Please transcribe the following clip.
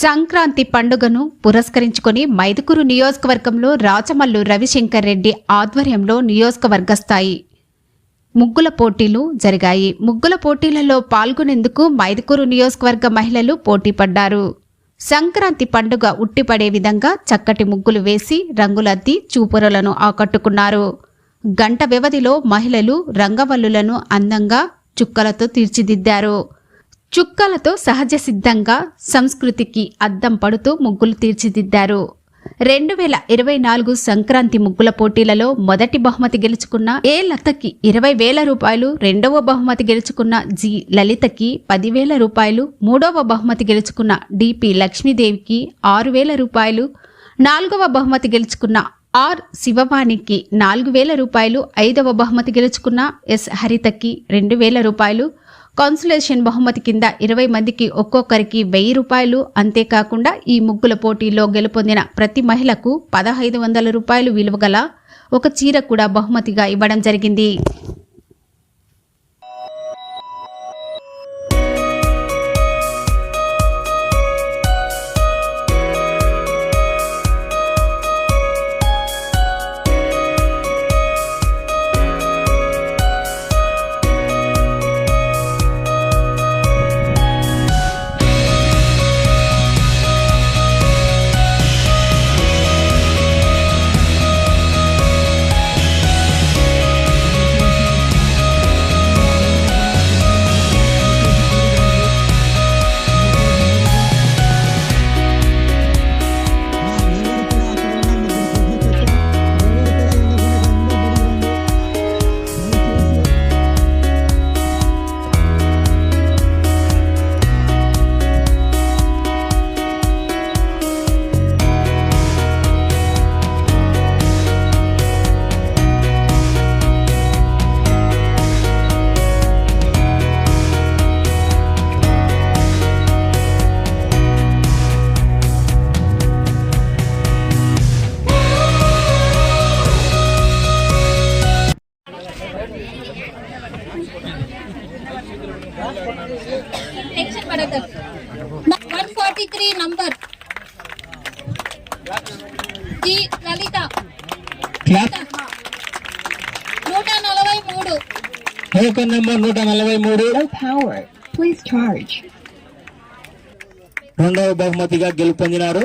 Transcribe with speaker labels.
Speaker 1: సంక్రాంతి పండుగను పురస్కరించుకొని మైదుకూరు నియోజకవర్గంలో రాచమల్లు రవిశంకర్ రెడ్డి ఆధ్వర్యంలో నియోజకవర్గ స్థాయి ముగ్గుల పోటీలు జరిగాయి. ముగ్గుల పోటీలలో పాల్గొనేందుకు మైదుకూరు నియోజకవర్గ మహిళలు పోటీ పడ్డారు సంక్రాంతి పండుగ ఉట్టిపడే విధంగా చక్కటి ముగ్గులు వేసి రంగులద్ది చూపురలను ఆకట్టుకున్నారు. గంట వ్యవధిలో మహిళలు రంగవల్లులను అందంగా చుక్కలతో తీర్చిదిద్దారు. చుక్కలతో సహజ సిద్ధంగా సంస్కృతికి అద్దం పడుతూ ముగ్గులు తీర్చిదిద్దారు. రెండు వేల ఇరవై నాలుగు సంక్రాంతి ముగ్గుల పోటీలలో మొదటి బహుమతి గెలుచుకున్న ఏ లతకి ఇరవై వేల రూపాయలు రెండవ బహుమతి గెలుచుకున్న జి లలితకి పదివేల రూపాయలు మూడవ బహుమతి గెలుచుకున్న డిపి లక్ష్మీదేవికి ఆరు వేల రూపాయలు నాలుగవ బహుమతి గెలుచుకున్న ఆర్ శివవాణికి నాలుగు వేల రూపాయలు ఐదవ బహుమతి గెలుచుకున్న ఎస్ హరితకి రెండు వేల రూపాయలు కాన్సులేషన్ బహుమతి కింద ఇరవై మందికి ఒక్కొక్కరికి వెయ్యి రూపాయలు. అంతేకాకుండా ఈ ముగ్గుల పోటీలో గెలుపొందిన ప్రతి మహిళకు పదహైదు వందల రూపాయలు విలువగల ఒక చీర కూడా బహుమతిగా ఇవ్వడం జరిగింది.
Speaker 2: One forty three number G Lalitha.
Speaker 3: Clap.
Speaker 2: నూట నలభై మూడు.
Speaker 3: టోకన్ నెంబర్ నూట నలభై మూడు.
Speaker 4: Low power. Please charge.
Speaker 3: రెండవ బహుమతిగా గెలుపొందినారు.